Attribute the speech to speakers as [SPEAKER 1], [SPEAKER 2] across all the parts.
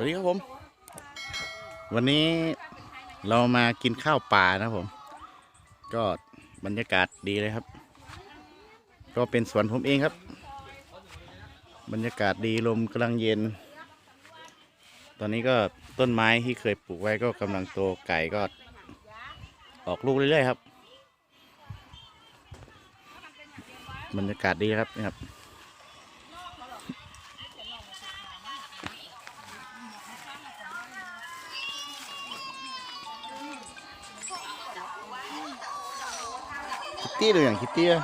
[SPEAKER 1] วัสดีครับผม วันนี้เรามากินข้าวป่านะครับผม ก็บรรยากาศดีเลยครับ ก็เป็นสวนผมเองครับ บรรยากาศดีลมกำลังเย็น ตอนนี้ก็ต้นไม้ที่เคยปลูกไว้ก็กำลังโตไก่ก็ ออกลูกเรื่อยๆครับ บรรยากาศดีครับนี่ครับ คิตตี้ดูอย่างคิตตี้อะ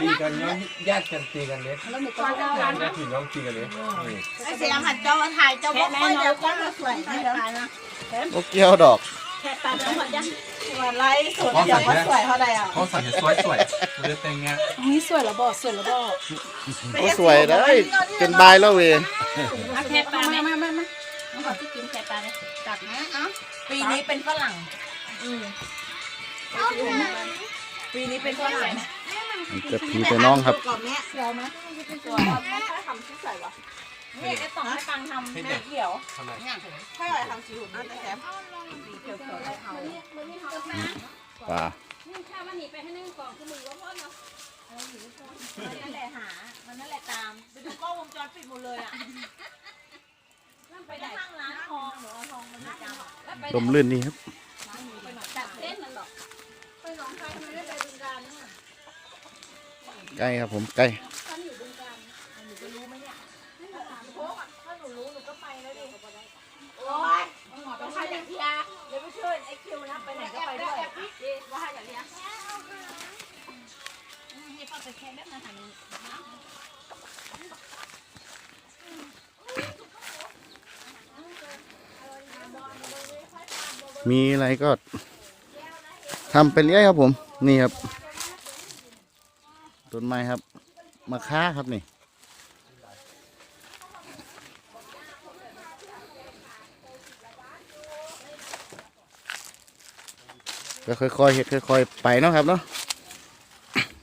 [SPEAKER 2] ตีกันเนาะญาติกันตีกันเลยญาติพี่น้องตีกันเลย
[SPEAKER 3] ไอ้เสียงหันเจ้าถ่ายเจ้าบอกค่อยเดี๋ยวก็มาสวยให้เรานะ
[SPEAKER 1] โอเกียวดอก
[SPEAKER 3] แค่ตาเดียวหมดยัง วันไล่สวยเดี๋ยวว่าสวยเท่าไหร่อะ
[SPEAKER 2] เขาสั่งสวยสวยเรือแต่งงาน
[SPEAKER 4] นี่สวยแล้วบอกสวยแล้วบอก
[SPEAKER 1] โอ้สวยเลยเป็นบายแล้วเวย
[SPEAKER 3] เอาแค่ปลาไหมมามามาน้องขอที่กินแค่ปลาเลยจัดนะเอ้าปีนี้เป็นฝรั่งอืมปีนี้เป็นฝรั่ง
[SPEAKER 1] มันจะพีแต่น้องครับ
[SPEAKER 3] กรอบเนี้ยเขียวไหมตัวไม่ค่อยทำชิ้นใส่หรอ นี่ไอ้ต่องให้ตังทำแม่เขียว
[SPEAKER 2] ทำไม
[SPEAKER 3] ถ้าอะไรทำสีหุ่นนั่นแต่แถมเขียวเขียวได้เขา
[SPEAKER 1] ป่า
[SPEAKER 3] ถ้ามันหนีไปให้นึ่งกล่องคือมือว่าพ่อเนาะมันนั่นแหละหา มันนั่นแหละตาม ไปดูกล้องวงจรปิดหมดเลยอะไปข้างร้านทองหรือทองมันไม่จำแล้วไป
[SPEAKER 1] ลมลื่นดีครับ
[SPEAKER 3] จัดเส้นมันหรอกไปหนองคายมันไม่ได้ไปบึงการนะ
[SPEAKER 1] ใกล้ครับผมใกล้
[SPEAKER 3] ไรก็ทำ
[SPEAKER 1] ไปเรื่อยครับผม นี่ครับต้นไม้ครับมะค่าครับนี่ก็ค่อยๆเฮ็ดค่อยๆไปเนาะครับเนาะ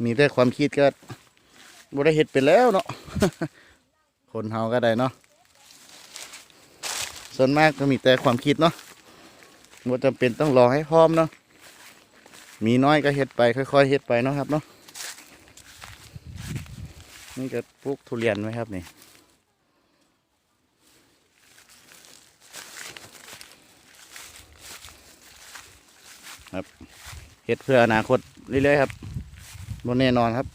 [SPEAKER 1] มีแต่ความคิดก็บ่ได้เฮ็ดไปแล้วเนาะคนเฮาก็ได้เนาะส่วนมากก็มีแต่ความคิดเนาะ ว่าจำเป็นต้องรอให้พร้อมเนาะมีน้อยก็เฮ็ดไปค่อยๆเฮ็ดไปเนาะครับเนาะนี่ก็ปลูกทุเรียนไว้ครับนี่ครับเฮ็ดเพื่ออนาคตเรื่อยๆครับบนแน่นอนครับ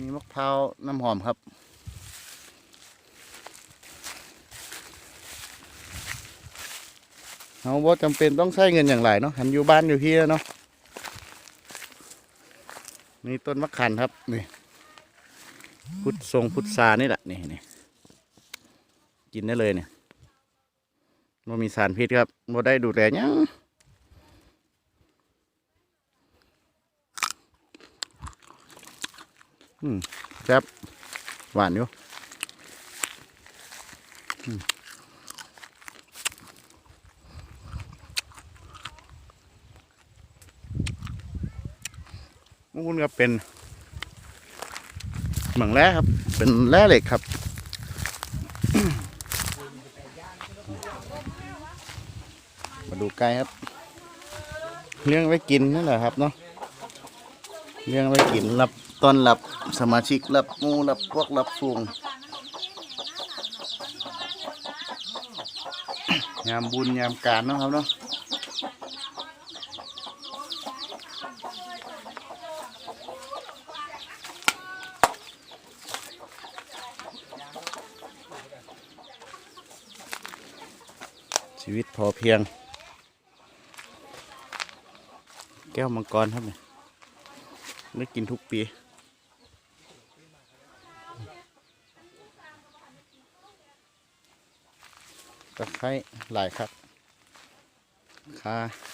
[SPEAKER 1] มีมะพร้าวน้ำหอมครับ เราว่าจำเป็นต้องใช้เงินอย่างไรเนาะหันอยู่บ้านอยู่พี่แล้วเนาะนี่ต้นมะขันครับนี่พุทธทรงพุทธานี่แหละนี่นี่กินได้เลยเนี่ยมันมีสารพิษครับบ่ได้ดูแลยังอืมแซ่บหวานอยู่ มุนก็เป็นเหมืองแร่ครับ เป็นแร่เหล็กครับมาดูไก่ครับ เลี้ยงไว้กินนั่นแหละครับเนาะเลี้ยงไว้กินรับต้อนรับสมาชิกรับมูรับพวกรับฟูงยามบุญยามการเนาะครับเนาะ พอเพียง แก้วมังกรครับเนี่ยได้กินทุกปีตะไคร้หลายครับค่ะ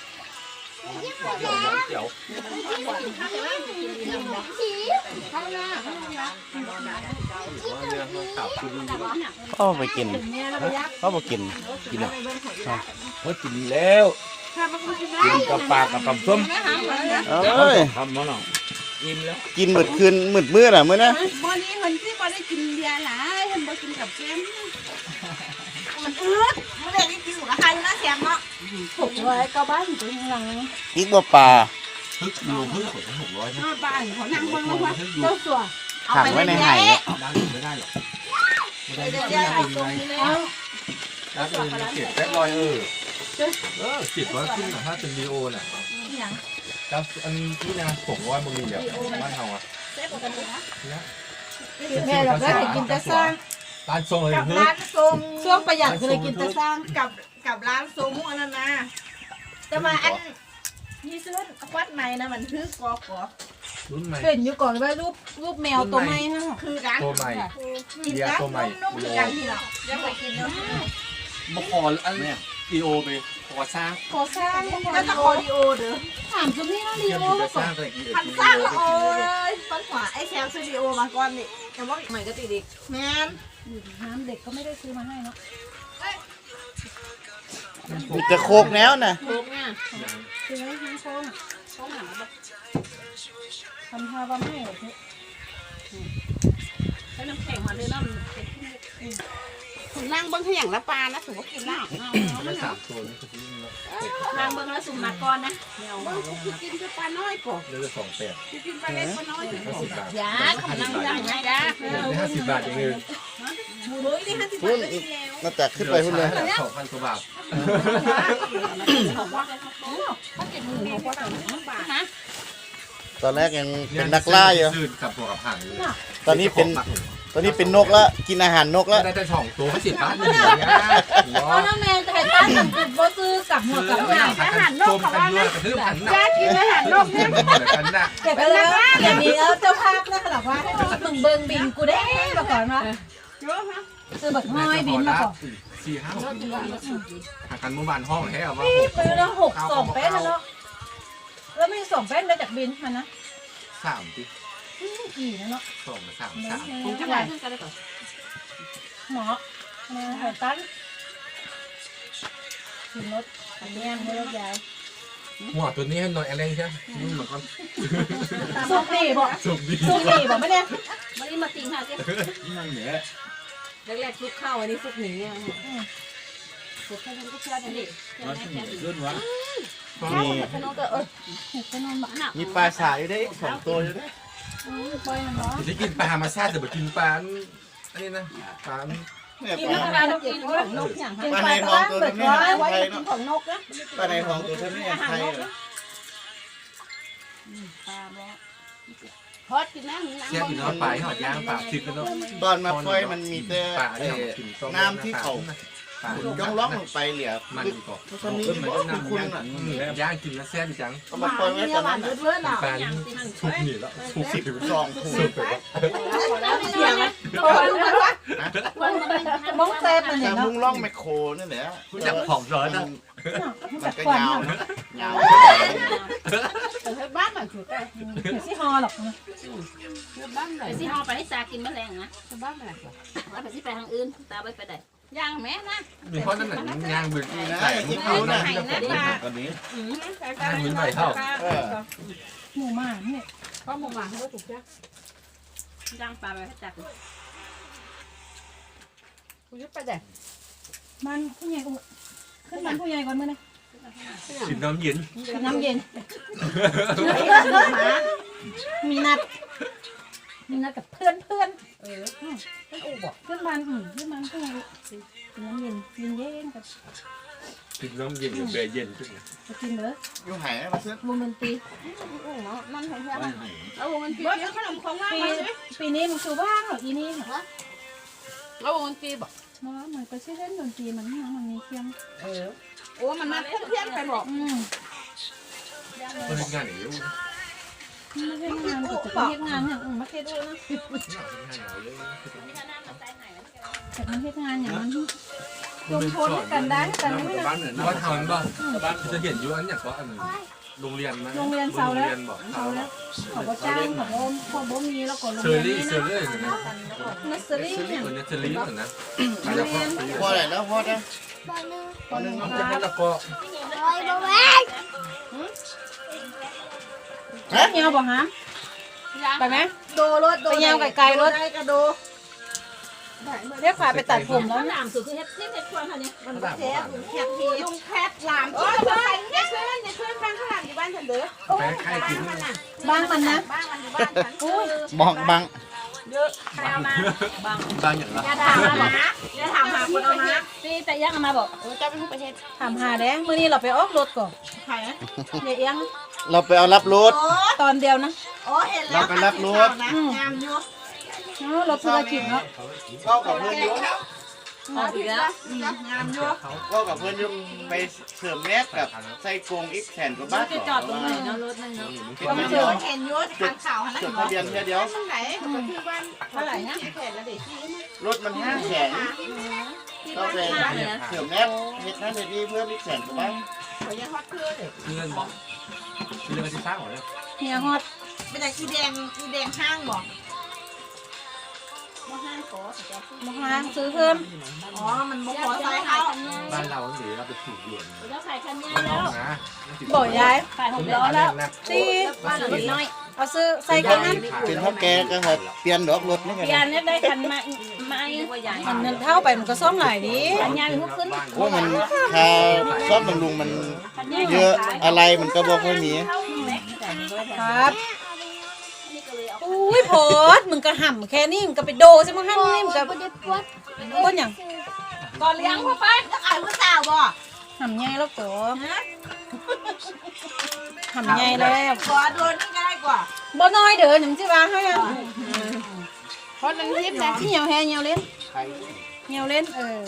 [SPEAKER 2] เดี๋ยวว่าเรื่องข่าวคือดี
[SPEAKER 1] เขาเอาไปกินเขาไปกิน
[SPEAKER 2] กินอะเฮ้ยกินแล้วกินกับปลากับกับส้ม
[SPEAKER 1] เอ้ย
[SPEAKER 2] ทำมาหน่อยอิ่มแล้ว
[SPEAKER 1] กินหมืดคืนหมืดมื้ออะมื้อนะ
[SPEAKER 4] บ่นี้คนที่บ่ได้กินเบียร์หลายคนบ่กินกับแก้มมันอืดมันได้กินสุขภาพนะแซมเนาะ
[SPEAKER 5] หกร้อยก้าบ้านอยู่ข้างหลัง
[SPEAKER 1] อีกบ่ปลา
[SPEAKER 2] พึกอยู่พึกขวดหกร้อยนะ
[SPEAKER 4] หน้าบ้านเขานั่งเบิ่งว่า
[SPEAKER 2] พึกอยู่
[SPEAKER 5] เจ้าสัว
[SPEAKER 1] ขังไว้ในไห่อะ
[SPEAKER 2] ดังไม่ได้หรอกไม่ได้ไม่ได้ไม่ได้ไม่ได้ดังเลยเจ็ดแปดร้อยเออเออสิบร้อยขึ้นถ้าเป็นดีโอน่ะแล้วอันที่นะสองร้อยบางทีอะบ้านเราอะ
[SPEAKER 5] แม่เราก็ได้กินแต่สร้าง
[SPEAKER 2] ร้านทรงเลย
[SPEAKER 4] กับ
[SPEAKER 2] เฮ้ย
[SPEAKER 4] ร้านทรง
[SPEAKER 5] ช่วงประหยัดก็เลยกินแต่สร้าง
[SPEAKER 4] กับ กับร้านทรงอันนั้นนะแต่ว่าอันนี่ซื้อควัดใหม่นะมันคือกอกอ
[SPEAKER 2] รุ่นใหม่
[SPEAKER 5] เห็นอยู่ก่อนว่ารูปรูปแมวตัวใหม่ฮะ
[SPEAKER 4] คือร้าน
[SPEAKER 2] ตัวใหม่
[SPEAKER 4] กินร้านนุ่มๆอย่างที่เรายังไปกินเนาะ
[SPEAKER 2] มาขออันดีโอไปขอสร้าง
[SPEAKER 5] ขอสร้าง
[SPEAKER 4] แล้วก็คอดีโอเด้อ
[SPEAKER 5] ถามจุดนี้นะ
[SPEAKER 2] เที
[SPEAKER 5] เดี
[SPEAKER 2] ย
[SPEAKER 5] ย
[SPEAKER 2] ม
[SPEAKER 5] ว
[SPEAKER 2] จะสร้างอะไรกิน
[SPEAKER 4] พันสร้างละโอ้ยปันขวาไอ้แซมซื้อดีโอมาก่อนนี่แต่ว่า
[SPEAKER 5] ใหม่ก็ติดอีก
[SPEAKER 4] แมน
[SPEAKER 5] น้ำเด็กก็ไม่ได้ซื้อมาให้เนาะ
[SPEAKER 1] มีแต่โคกแล้วนะ
[SPEAKER 5] โคกเนี่ยซื้อไว้ทั้งโค้งโค้งหนังแบบทำทาว่าไม่เหรอเพื่อใช้น้ำแข็งมาเลยน้ำเด็ก
[SPEAKER 4] ถึงนั่งเบิ้งให้อย่างละปลานะถือว่ากินได้
[SPEAKER 2] ได้สามตัวนี่คือานี่
[SPEAKER 5] งเบิ่งแล้วสุ่มมาก่อนนะเดี๋ยว
[SPEAKER 4] เบิ้งคือกินแต่ปลาน้อยก่อน
[SPEAKER 2] เลือสองแปด
[SPEAKER 4] กินปลาเล็กปลาน้อย
[SPEAKER 2] ห้าสิบบาท
[SPEAKER 5] ยาขำลังยังไงจ้า
[SPEAKER 2] ได้ห้าสิบบาทเองเลย
[SPEAKER 4] หมูร้อยนี่ห้าสิบบาทได้แล้ว
[SPEAKER 1] น่าจะขึ้นไปพุ่นเลย
[SPEAKER 2] สองพันกว่าบาท
[SPEAKER 5] เขาเก็บมือเขาก็จะน้ำปลาฮะ
[SPEAKER 1] ตอนแรกยังเป็นนักล่าอยู่
[SPEAKER 2] ซื้กับตัวกับห่างเลย
[SPEAKER 1] ตอนนี้เป็นตอนนี้เป็นนกแล้วกินอาหารนกแล้ว
[SPEAKER 2] ได้แต่สองตัวห้าสิบบาทเลยนะ
[SPEAKER 5] เพราะน้องแมนจะให้ตั้งกับจุดบ่ซื้อกับหัวกับหาง
[SPEAKER 2] อาหารนกกับว่านะกระทืบหันหนัก
[SPEAKER 4] ยากินอาหารนกเนี่ย
[SPEAKER 2] เหมือนกันนะ
[SPEAKER 5] เก็บไปแล้วอย่ามีเออเจ้าภาพนะขนาดว่าให้มึงเบิ่งบินกูได้มาก่อนว่า
[SPEAKER 4] เยอะฮะ
[SPEAKER 5] ซื้อบักห้อยบินมาก่อน
[SPEAKER 2] สี่ห้าหกหากันเมื่อวานห้องแค่ว่า
[SPEAKER 5] นี่ซื้อแล้วหกสองแป้นแล้วแล้วมีสองแป้นได้จากบินมันนะ
[SPEAKER 2] สามที่
[SPEAKER 5] กี่นะเนาะ
[SPEAKER 2] สองสามสาม
[SPEAKER 5] ผมจะไหวหมอแม่หอยตั้นถึงรถอันนี้ไม่รถยาย
[SPEAKER 2] หัวตัวนี้ให้หน่อยอะไรใช่ไหมเหมือนกัน
[SPEAKER 5] สุกดีบอก
[SPEAKER 2] สุกดี
[SPEAKER 5] สุกดีบอกไม่เนี่ย
[SPEAKER 3] วันนี้มาติงค่ะเจ๊
[SPEAKER 2] นั่นเนี่ย
[SPEAKER 3] แรกๆซุกเข้าอันนี้ซุกหนีอะซุกเข้ามันก็เชื่อกันดิเชื่อแม่แค่ดิ
[SPEAKER 2] รุ่นวะ
[SPEAKER 1] มี
[SPEAKER 3] ขนมก็เออ
[SPEAKER 5] เห็ดขนมบัก
[SPEAKER 3] หนัก
[SPEAKER 1] มีปลาสายอยู่ได้อีกสองตัวอยู่ได้
[SPEAKER 5] ปล่อยมันเนาะ
[SPEAKER 2] จะกินปลามาซาแต่แบบกินปลาอันนี้นะปลา
[SPEAKER 1] เนี่ย
[SPEAKER 5] กิน
[SPEAKER 1] ป
[SPEAKER 5] แล้ว
[SPEAKER 1] ลา
[SPEAKER 5] ก็กินของนกอย่าง
[SPEAKER 1] ปลาในท้องตัว
[SPEAKER 5] เบิด
[SPEAKER 1] นี้
[SPEAKER 5] ร้อยไว้
[SPEAKER 1] ไทย
[SPEAKER 5] กิน
[SPEAKER 1] เนาะ
[SPEAKER 5] ของนกนะ
[SPEAKER 1] ปลาในท้องตัวนี้ไทยเหรอ
[SPEAKER 3] ปลาบ่ฮอตกินนะหนัง
[SPEAKER 2] แค่กินน้ำปลาหอดย่างปลาทิพย์กันเนาะ
[SPEAKER 1] ตอนมาปล่อยมันมีแต่
[SPEAKER 2] ปลา
[SPEAKER 1] เอ่
[SPEAKER 2] เนี่ย
[SPEAKER 1] อ
[SPEAKER 2] กินต้ม
[SPEAKER 1] น้ำที่เขา
[SPEAKER 2] ปลา
[SPEAKER 1] ย่องล่องลงไปเหลือ
[SPEAKER 2] มันดีกว่า
[SPEAKER 1] ตอนนี้บอกคุณคุณอะ
[SPEAKER 2] ย่างกินแล้วแซ่บจัง
[SPEAKER 1] เอามาปล่อยไว้ตอนนั้นน่ะ
[SPEAKER 4] เพื่อนอะ
[SPEAKER 2] ปลาสุกนี่แล้วสุกสิบ
[SPEAKER 1] สองถุง
[SPEAKER 2] สุกไปแล้ว
[SPEAKER 4] เสียงไหม
[SPEAKER 5] มองเซฟมัน
[SPEAKER 1] แต่
[SPEAKER 5] เนี่ยเนาะ
[SPEAKER 1] มุ้งล่องไมโครนั่นแหละ
[SPEAKER 2] คุณจับของร้อนนะ
[SPEAKER 1] มันก็ยาวนะยาว
[SPEAKER 4] แต่บ้านมันถือแต่
[SPEAKER 5] เดี๋ยวสิฮอหรอกนะ
[SPEAKER 4] บ้านไหน
[SPEAKER 3] ไปสิห่อไปให้ซากินแมลงนะ
[SPEAKER 4] บ้านไหน
[SPEAKER 3] แล้วไปสิไปทางอื่นตาไปไปได้ ย่างแม่นะ
[SPEAKER 2] มีข้อนั้นหนังย่างเบืน
[SPEAKER 1] นี่นะ
[SPEAKER 2] ใส่
[SPEAKER 1] ที่
[SPEAKER 2] ที่
[SPEAKER 1] เขา
[SPEAKER 2] เขา
[SPEAKER 1] นะ
[SPEAKER 2] นะ
[SPEAKER 1] ตอนนี้
[SPEAKER 2] เออ
[SPEAKER 5] หมูหมาเนี่ย
[SPEAKER 4] ก็มุมหมาเขาถูกแค่
[SPEAKER 3] ย่างปลาไปให้จัก
[SPEAKER 4] คุณยึดไปแต่
[SPEAKER 5] มันผู้ใหญ่ก็ขึ้นมันผู้ใหญ่ก่อนมื้อนะ
[SPEAKER 2] กินน้ำเย็น
[SPEAKER 5] น้ำเย็นมีนัด มีนัดกับเพื่อนเพื่อน
[SPEAKER 4] เออเป็นอูบอก
[SPEAKER 5] ขึ้นบ้านอืมขึ้นบ้านผู้ใหญ่กินน้ำเย็นเย็นเย็นกับ
[SPEAKER 2] กินน้ำเย็นกับเบย์เย็นขึ้น
[SPEAKER 5] จะกินเหรอ
[SPEAKER 1] อยู่ไหนมาซื้อ
[SPEAKER 5] วงดนตรี
[SPEAKER 3] อู้เนาะนั่นแท้ๆแล้วมันปี
[SPEAKER 4] รถขนมของว่าง
[SPEAKER 5] ปี
[SPEAKER 4] มาใช่ไหม
[SPEAKER 5] ปีนี้มันสูบ้างเหรออีนี่เหรอ
[SPEAKER 3] แล้วมันปีบอก
[SPEAKER 5] มาเหมือนไปเล่นดนตรีมันมันมีเสียง
[SPEAKER 4] เออโอ้มันนัดเพื่อนๆไปบอก
[SPEAKER 5] อืม
[SPEAKER 2] คนทำงานอย่าง นี้
[SPEAKER 5] ไม่ใช่งานแต่จะเฮ็ดงานอย่างอื่นมาเฮ็ดด้วยนะแต่มันเฮ็ดงานอย่างนั้นรวมโพสต์กันได้แต่ไม่ได้
[SPEAKER 2] บ้านเหนือว่าทำป่ะบ้านจะเห็นอยู่อันอย่างว่าอันโรงเรียนไหม
[SPEAKER 5] โรงเรียนเสาแล้ว
[SPEAKER 2] โรงรียนบอก
[SPEAKER 5] เขาแล้วเขาก็จ้างเขาบ่เขาบ่มีแล้วก็โรง
[SPEAKER 2] เชอ
[SPEAKER 5] เรียน
[SPEAKER 2] รี่
[SPEAKER 5] นี่
[SPEAKER 2] เชอ
[SPEAKER 5] นะ
[SPEAKER 2] รี่นะ
[SPEAKER 5] นัสเซอรี่เนี่ย
[SPEAKER 2] เหมือนเชอรี่เหมือนนะใครจะพอ
[SPEAKER 1] พอไหนแล้วพอได้
[SPEAKER 5] ตอนนึง
[SPEAKER 2] มัน
[SPEAKER 5] ค
[SPEAKER 2] จะ
[SPEAKER 5] รั
[SPEAKER 2] ให้
[SPEAKER 5] บ
[SPEAKER 2] ละ
[SPEAKER 5] เหี่ยวบ่ฮะไปไหม
[SPEAKER 4] โดรถโด
[SPEAKER 5] ไปยาวไกลๆรถ
[SPEAKER 4] ได้กระโด
[SPEAKER 5] เรียกฝ่ายไปตัดผมแล้ว
[SPEAKER 3] หนามสุดคือเฮ็ดเฮ็ดเฮ็ดควงค่ะเนี่ย
[SPEAKER 4] มันแคบแคบทีลุงแคบหลามโอ้ยไปเนี่ยช่วยเนี่ยช่วยแฟนข้างหลังอยู่บ้านฉันเด้อ
[SPEAKER 2] ไปใครกิน
[SPEAKER 4] มันน่ะ
[SPEAKER 5] บ้างมันนะ
[SPEAKER 4] บ้านมันอยู่บ้านฉัน
[SPEAKER 5] อุ้ย
[SPEAKER 1] มองบัง
[SPEAKER 4] เยอะใครเอามา
[SPEAKER 2] บางอย่างละ
[SPEAKER 4] อย่าถามหาอย่าถามหาคนเอามา
[SPEAKER 3] พี่แต่ยังเอามาบอก
[SPEAKER 4] เจ้าเป็นผู้ประเทศ
[SPEAKER 5] ถามหาแดงมื้อนี้เราไปออกรถก่อน
[SPEAKER 4] ใครนะ
[SPEAKER 5] ยายเอียง
[SPEAKER 1] เราไปเอารับรถ
[SPEAKER 4] โอ้
[SPEAKER 5] ตอนเดียวนะ
[SPEAKER 4] โอ้เห็นแล้ว
[SPEAKER 1] เราไปรับรถ
[SPEAKER 4] นะงามอยู่
[SPEAKER 5] เอ้ารถธุรกิจเนาะ
[SPEAKER 1] เข้ากับเพื่อนอยุ
[SPEAKER 5] ออกอีกแล้ว
[SPEAKER 4] งามอยู่
[SPEAKER 1] เข้ากับเพื่อนอยุไปเสริมแนบกับไส้กรงอีกแผ่นกว่าบ้าน
[SPEAKER 3] จะจอดตรงไหนเนาะรถนั่นเนาะ
[SPEAKER 1] ก็ไม่
[SPEAKER 4] เห็
[SPEAKER 1] เดียวน
[SPEAKER 4] เห็นอยู่ทางข่าวนะ
[SPEAKER 1] จดทะเบียนแค่เดียว
[SPEAKER 4] ตรงไหนมันคือบ้านเท่าไหร่นะเห็นแล้วเด็กที่
[SPEAKER 1] รถมันห้าแสนก็ไปเสริมแนบเฮ็ดนั่นเฮ็ดนี่เพิ่มอีกแสนกว่าบ้าน
[SPEAKER 4] เขายังฮอตเพื่อเลย
[SPEAKER 2] เงินบอก เรื่องที่สร้างหรอเนี่ย
[SPEAKER 5] เฮียฮอด
[SPEAKER 4] เป็นอะไรอีแดงอีแดงห้างบอก
[SPEAKER 3] มาห้างขอสแกน
[SPEAKER 5] มาหาซื้อเพิ่ม
[SPEAKER 4] อ๋อ มันบอกขอ
[SPEAKER 3] ใส่
[SPEAKER 4] ใส่
[SPEAKER 3] ขา
[SPEAKER 4] เขา
[SPEAKER 3] ยคันใหญ่
[SPEAKER 2] บ้านเราหรือเราไปถูกด่วน
[SPEAKER 3] แล้วขายคันใหญ่แล้ว
[SPEAKER 2] นะ
[SPEAKER 5] บ่ยาย
[SPEAKER 3] ขายหกล้อแล้ว
[SPEAKER 5] ตี
[SPEAKER 3] บ้านหลังนี้น้อย
[SPEAKER 5] เอาซื้อใส่กันนั้น
[SPEAKER 1] เป็นเท่าแกก็แบบเปลี่ยนดอกรถนี่กัน
[SPEAKER 3] เปลี่ยนเนี่ยได้คันมาไม้ว่าใหญ่
[SPEAKER 5] มันเงินเท่าไปมันก็ซ่อมหลายดี
[SPEAKER 3] คันใหญ่มันขึ้น
[SPEAKER 1] โอ้มันค่าซ่อมบำรุงมัน
[SPEAKER 3] คันใหญ่
[SPEAKER 1] เยอะอะไรมันก็บ่ค่อยมี
[SPEAKER 5] ครับอุ้ยโพดมึงก็ห่ำแค่นี้มึงก็ไปโดใช่มั้งหั่นนี่มึงก็ก้นหยัง
[SPEAKER 3] ก่อนเลี้ยงพ่อไป
[SPEAKER 4] จะขายผู้สาวบ่
[SPEAKER 5] ห่ำใหญ่แล้วก็ห่ำใหญ่แล้ว
[SPEAKER 4] ขอโดนนี่ง่ายกว่า
[SPEAKER 5] บ่น้อยเด้อหยังสิว่าให้อะ
[SPEAKER 4] เพราะนั้นทิพย์นะ
[SPEAKER 5] เหี่ยวแฮเหี่ยวเล่นเหี่ยวเล่นเออ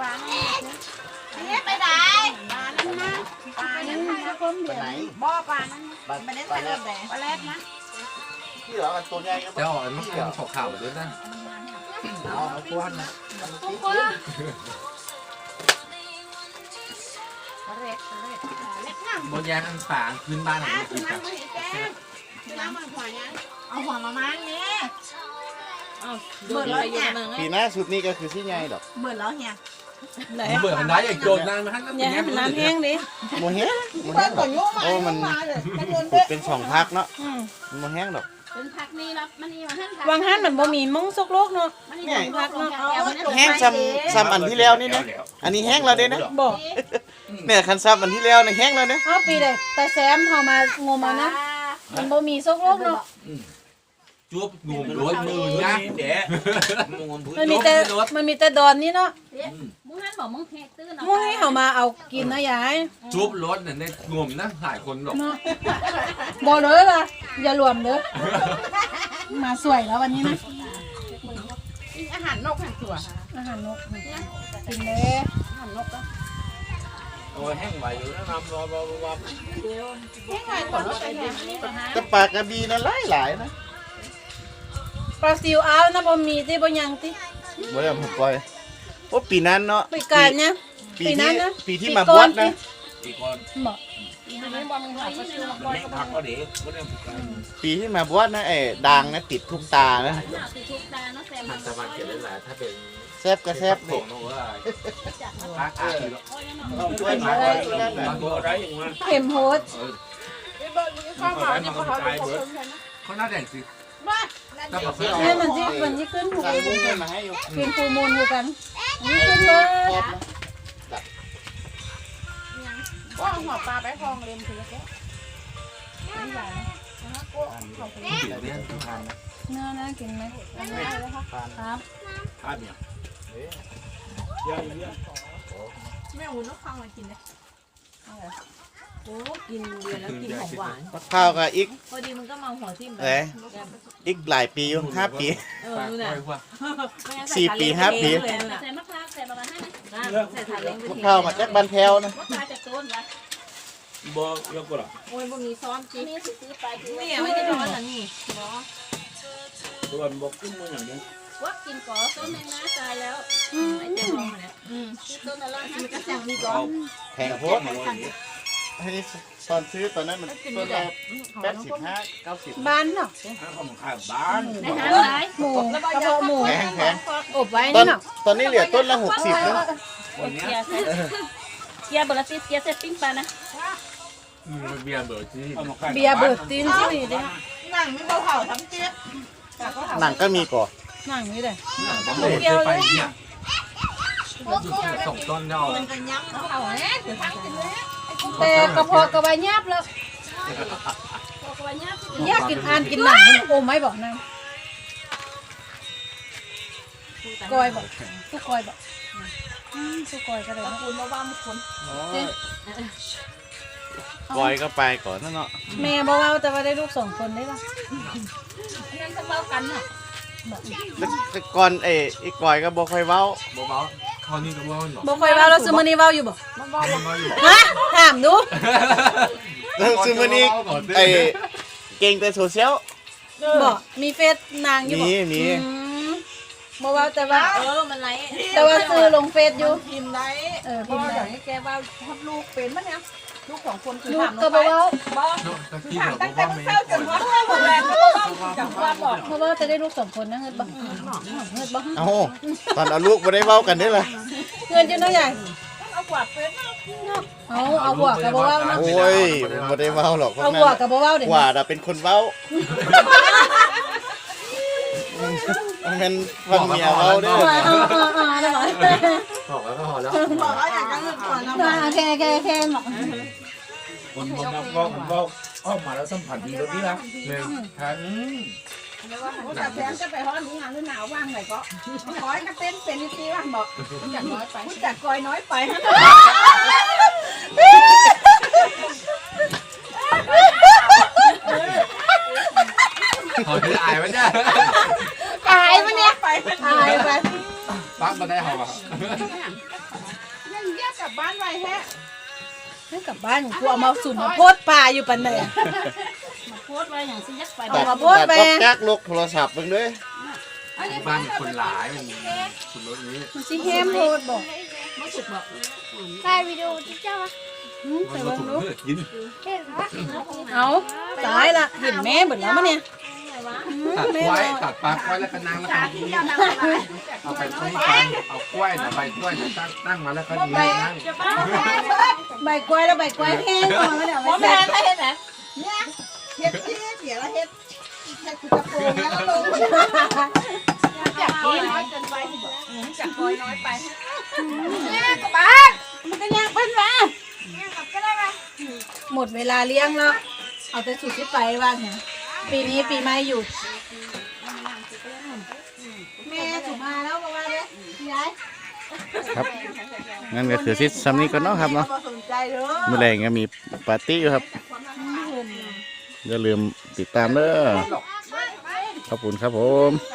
[SPEAKER 4] ปลาเนี่ยไปไหนปลานั่นนะปลานั่นนะ
[SPEAKER 1] ไปไหน
[SPEAKER 4] บ่อปลานั่นไม่ได้ใส่แบบปลาแรกนะ
[SPEAKER 1] ที่เหรอตัวใหญ่ก็
[SPEAKER 2] เจ้าอันมันขอข่าวด้วยนะ
[SPEAKER 1] เอาเอาตัวนะ
[SPEAKER 4] ปลาแรกปลาแรกปลาแรกนะ
[SPEAKER 2] บนยางอันป่าพื้นบ้านของ
[SPEAKER 4] อะ
[SPEAKER 2] เรา
[SPEAKER 4] คือน้ำมาเห็นแก้มน้ำมันหัวยังเอาหัวมามันเนี่ย
[SPEAKER 3] เบิดเลยอยู่เมือง
[SPEAKER 1] ปีหน้าชุดนี้ก็คือที่ใหญ่ดอก
[SPEAKER 4] เบื่อแล้วเฮีย
[SPEAKER 5] ไหน
[SPEAKER 2] เบื่อมันได้อย่างโจรนั่นมันให้
[SPEAKER 5] อย่าให้มันน้ำแห้งดิ
[SPEAKER 1] โมเฮ็ดโม
[SPEAKER 4] เปิ
[SPEAKER 1] เฮ็
[SPEAKER 4] ด
[SPEAKER 1] ดด
[SPEAKER 4] ก่
[SPEAKER 1] อ
[SPEAKER 4] อกนโยมา
[SPEAKER 1] โอ้มัน
[SPEAKER 4] มาเลยมันโดน
[SPEAKER 1] ขุดเป็นสองพักเนาะ
[SPEAKER 5] อืม
[SPEAKER 1] มันโมแห้งดอก
[SPEAKER 3] เป็นพักนี้รับมันนี่มาห้าง
[SPEAKER 5] วางหันมันบ่มีมงซกโลกเนาะ
[SPEAKER 3] มันนี่พักเนาะ
[SPEAKER 1] แห้งซ้ำซ้ำอันที่แล้วนี่นะอันนี้แห้งแล้วเด้นะ
[SPEAKER 5] บ่
[SPEAKER 1] เนี่ยคันซ้ำอันที่แล้วนี่แห้งแล้วเนี่ย
[SPEAKER 5] เอาปีเด้แต่แซมเฮามางมเอานะมันบ่มีซกโลกเนาะ
[SPEAKER 2] จุ๊บงมรถมือนะ
[SPEAKER 5] มันมีแต่มันมีแต่ดอนนี่เนาะ
[SPEAKER 3] มึงหันบอกมึงเฮตื้น
[SPEAKER 5] มึงให้เฮามาเอากินนะยาย
[SPEAKER 2] จุ๊บรถเนี่ยได้งมนะหลายคนหรอก
[SPEAKER 5] เนาะบ่เลยล่ะอย่ารวมเด้อมาสวยแล้ววันนี้นะ
[SPEAKER 4] อาหารนกหันตัว
[SPEAKER 5] อาหารนกกินเลย
[SPEAKER 2] โอ้ยแห้งไหวอ ยู่นะน้ำรอรอรอ
[SPEAKER 4] แค่ไงก่อนรถไปเนี่ย
[SPEAKER 1] แต่ปลากระบีนะหลายหลายนะ
[SPEAKER 5] ปลาซิวอ้าวนะบ่มีติบ่ยังติ
[SPEAKER 1] บ่ได้ผมปล่อยโอ้ปีนั้นเนาะ
[SPEAKER 5] ปีกายเนี่ย
[SPEAKER 1] ปี
[SPEAKER 5] ปีนั้
[SPEAKER 1] ที่
[SPEAKER 5] นนะ
[SPEAKER 1] ปีที่
[SPEAKER 5] ปี
[SPEAKER 1] มา
[SPEAKER 5] ก่
[SPEAKER 1] บ
[SPEAKER 5] อ
[SPEAKER 1] วนชนะ
[SPEAKER 2] อีกคน
[SPEAKER 5] บ่
[SPEAKER 1] ปีที่มาบวชนะไอ้ดังนะติดทุกตานะ
[SPEAKER 3] ตีทุกตาเนาะแซม
[SPEAKER 2] ทางสะพานเกิดได้หลายถ้าเป็น
[SPEAKER 1] แซ่บก็แซ่บ
[SPEAKER 2] ผ
[SPEAKER 1] นี่
[SPEAKER 2] งว่าพักอาคือ
[SPEAKER 1] ต้องช่วยหมาไว้ที่นั่นน่ะ
[SPEAKER 2] ตัวอะไรอย่างเงี้ย
[SPEAKER 5] เข็มโหด
[SPEAKER 4] ข้าวหมาเนี่ยเขาเขาเขา
[SPEAKER 2] เขาหน้าแดงสิ
[SPEAKER 4] ว่า
[SPEAKER 2] ถ้าบอก
[SPEAKER 5] เนี่ยมันสิมันสิขึ้นหู
[SPEAKER 1] สั่งบุ้งให้มาให้อยู่
[SPEAKER 5] กินฟูมูลอยู่กันนี่ขึ้นเบิ
[SPEAKER 1] คร
[SPEAKER 5] ด
[SPEAKER 1] บนะ
[SPEAKER 4] ว่าหัวปลาไปคลองเรียนคือแค่
[SPEAKER 2] เนี่ยทุกทางนะ
[SPEAKER 5] เนื้อนะกินไหมครับ
[SPEAKER 2] ภาพ เนี่ย
[SPEAKER 4] แม่อุ่นนกฟังมากินเลย
[SPEAKER 3] โอ้กินเดือนแล้วกินของหวาน
[SPEAKER 1] ข้าวกับอีก
[SPEAKER 3] พอดีมันก็มาหัวทิ่มไป
[SPEAKER 1] เอ้ยอีกหลายปีอยู่ห้าปี
[SPEAKER 3] เออนู่นน่ะ
[SPEAKER 2] ว่า
[SPEAKER 1] สี่ปีห้าปี
[SPEAKER 3] ใส่มะพร้าวใส่ประมาณห้าใส่ถาดเล้งไป
[SPEAKER 1] มะ
[SPEAKER 3] ที
[SPEAKER 1] พร้าวมาจากบ้านแพ้วนะ
[SPEAKER 3] ว่าตายจากต้นวะ
[SPEAKER 6] บ่ยกกูหรอ
[SPEAKER 3] โอ้ยบ่มีซ้อนจริงนี่ซื้อไปนี่ไม่ได้นอนหรอนี่หมอ
[SPEAKER 6] ส่วนบ่กุ้งมันอย่างนี้
[SPEAKER 3] ว่ากินก่อต้นแมงน้าตายแล้วไอ้เจ้าของเนี่ยซื้อต้นอะไรมันก็สั่งมีก่อน
[SPEAKER 1] แพงโพดให้ตอนซื้อตอนนั้นมันต้นละแปดสิบห้าเก้าสิบ
[SPEAKER 5] บ้านเนาะ
[SPEAKER 6] ขามาขายบ้าน
[SPEAKER 3] ในหาหลาย
[SPEAKER 5] หมูกระเพาะหมู
[SPEAKER 1] แพงแพง
[SPEAKER 5] อบไว้
[SPEAKER 1] ตอ
[SPEAKER 5] น
[SPEAKER 1] น
[SPEAKER 5] เนาะ
[SPEAKER 1] ตอนนี้เหลือต้นละหกสิบแล้ว
[SPEAKER 6] วันนี้
[SPEAKER 3] เกียร์เกียร์บลาซิเกียร์เซตปิ้งปลานะ
[SPEAKER 2] เบียร์เบอร์ที่
[SPEAKER 5] เบียร์เบิร์ตีนที่นี่เด้
[SPEAKER 4] หนังไม่เบาเผาทำเจี๊ยบ
[SPEAKER 1] หนังก็มีก่อน
[SPEAKER 5] นั่งนี่เด้
[SPEAKER 2] บางคนเคยไปเนี่ยสองต้นยาว
[SPEAKER 4] มันกันยั้งเผาแน่เดี๋ยวทั้งกินเลย
[SPEAKER 5] แต่กระเพาะกระใบยับแล้ว
[SPEAKER 3] บอกว่าเนี่ย
[SPEAKER 5] อยากกินอ่านกินหนังมันโอมไหมบอกนางกอยบอกทุกกอยบอกอืมทุกกอยก็ได้เนาะ
[SPEAKER 3] คุณมาว่ามุกคน
[SPEAKER 1] กอยก็ไปก่อนนั่นเนาะ
[SPEAKER 5] แม่บอกว่าแต่ว่าได้ลูกสองคนได้ป่ะ
[SPEAKER 3] นั่นจะเล่ากันน่ะ
[SPEAKER 1] แล้วแต่ก่อนเอ้ไอ้กอยก็บอกค่อยเว้า
[SPEAKER 2] เบาๆเขานี่ก็ว่าหนอ
[SPEAKER 5] บอกคอยว่าเราซื้อมือนี้เว้าอยู่บ่
[SPEAKER 2] มาอยู่
[SPEAKER 5] ฮะถามดู
[SPEAKER 1] แล้วซื้อมานี่ไอ้เก่งแต่โซเชียล
[SPEAKER 5] บอกมีเฟซนางอยู่
[SPEAKER 1] มี
[SPEAKER 5] บ่
[SPEAKER 1] มี
[SPEAKER 5] อืม บอกว่าแต่ว่า
[SPEAKER 3] เออมันไร
[SPEAKER 5] แต่ว่าซื้อลงเฟซอยู่
[SPEAKER 4] พิมพ์ได้
[SPEAKER 5] เออ
[SPEAKER 4] พ
[SPEAKER 5] พิ
[SPEAKER 4] อ
[SPEAKER 5] มพ์
[SPEAKER 4] อ
[SPEAKER 5] ได้
[SPEAKER 4] ย่างนี้แกว่าทำลูกเป็นมั้ยเนี่ยลูกของคนคือ
[SPEAKER 5] ลูก
[SPEAKER 4] ถาม
[SPEAKER 5] ก็บอกว่า
[SPEAKER 4] บอก
[SPEAKER 2] ตะกี้
[SPEAKER 4] ถาม
[SPEAKER 2] เรา
[SPEAKER 4] ตั้ง
[SPEAKER 2] บ
[SPEAKER 4] แต่
[SPEAKER 2] อกว่า
[SPEAKER 4] เช้า
[SPEAKER 2] ไม่
[SPEAKER 4] จนว่าเมื่อหมดแรงจังว่าบอก
[SPEAKER 5] เพราะว่าจะได้ลูกสองคนนะเงินบ่เงินบ่
[SPEAKER 1] เอ้าตอนเอาลูกมาได้เว้ากันได้เลย
[SPEAKER 5] เงินจะน้อยใหญ่
[SPEAKER 4] เอากว่าเป็น
[SPEAKER 5] เอาเอาบวกกับบ่เว้านะ
[SPEAKER 1] โอ้ยมาได้เว้าหรอกพว
[SPEAKER 5] เอา
[SPEAKER 1] ก
[SPEAKER 5] บ
[SPEAKER 1] นั้น
[SPEAKER 5] วกกับบ่เว้าเดี๋ยว
[SPEAKER 1] กว่าน่ะเป็นคนเว้า มันเป็นฟังเมียเว้าเด้อ
[SPEAKER 5] อ่าอ่าอ่าได้บ่
[SPEAKER 2] บอกแล้วก็พอแล้ว
[SPEAKER 4] บอกว่าอยากจะเงินก่อนนะ
[SPEAKER 5] อ่าแค่แค่แค่หมอก
[SPEAKER 6] คนมันนับว่ามันว่าออกมาแล้วสัมผัสดีรถนี่นะ
[SPEAKER 2] หนึ่งพัน
[SPEAKER 4] ผู้จัดแทนจะไปฮ้อนนี้งานหรือหนาวว่างไหนก็คอยก็เต้นเป็นนิตีว่างบอกผู้จัดน้อยไปผู้จัดกอยน้อยไปฮะ
[SPEAKER 2] เขาจะอายมันเนี่ย
[SPEAKER 5] อาย มันเนี่ย
[SPEAKER 4] ไปมัน
[SPEAKER 5] อายไป
[SPEAKER 2] ปักมาได้เหรอ
[SPEAKER 4] ยังแยกกลับบ้านไว้แฮะ
[SPEAKER 5] ให้กลับบ้านกูเอามาสุนมาโพดป่าอยู่ปันไหน
[SPEAKER 3] มาโพสต์ไว้อย่างสิยักไป
[SPEAKER 5] เอามาโพดไป
[SPEAKER 1] ตัดจักลูกโทรศัพท์เบิ่งเด้วย
[SPEAKER 2] บ้านคนหลายมันคุณรถนี้
[SPEAKER 5] มันสิแฮมโพดบอก
[SPEAKER 3] รู้สึกบอก
[SPEAKER 7] ถ่ายวิดีโอที่เจ้าอะ
[SPEAKER 5] อืม
[SPEAKER 2] มัน
[SPEAKER 5] แต่
[SPEAKER 2] มา
[SPEAKER 5] ว่า
[SPEAKER 2] ถุง
[SPEAKER 5] รู้
[SPEAKER 2] เลือดกิน
[SPEAKER 7] เห็นปะ
[SPEAKER 5] เอาตายละเห็นแม่เบิดแล้วมั้เนี่ย อืม
[SPEAKER 2] ตัด
[SPEAKER 5] แม่
[SPEAKER 2] กล้วย
[SPEAKER 5] บอก
[SPEAKER 2] ตัดปลากล้วยแล้วก็นั่งแล้วก็กินเอาไปใช้กันเอากล้วยเอาใบกล้วยตั้งตั้งมาแล้วก็นั่ง
[SPEAKER 5] ใบกล้วยแล้วใบกล้วยแห้งก่อนแล้วเดี๋ยว
[SPEAKER 3] พร้อ
[SPEAKER 5] ไม่
[SPEAKER 3] ม
[SPEAKER 5] แซ่
[SPEAKER 3] แล้
[SPEAKER 5] บ
[SPEAKER 3] วเห็นไหม
[SPEAKER 4] เนี่ยเฮ็ดที่เสียแล้วเฮ็ดเฮ็ดคือกระโปรงแล้วลง
[SPEAKER 3] จากกอยน้อยเกินไปบอกจากกอยน้อยไป
[SPEAKER 5] มันก็ยังเป็นวะหมดเวลาเลี้ยงแล้ว เอาแต่สุดที่ไปว่าไง ปีนี้ปีใหม่หยุดแม่สุมาแล้วบอกว่าเลยยาย
[SPEAKER 1] ครับงั้นก็คือซิซัมนี้ก่อนเนาะครับเนาะ
[SPEAKER 4] บ่สนใจเด้อ
[SPEAKER 1] เมื่อไหร่ก็มีปาร์ตี้อยู่ครับอย่าลืมติดตามเด้อขอบคุณครับผม
[SPEAKER 4] ต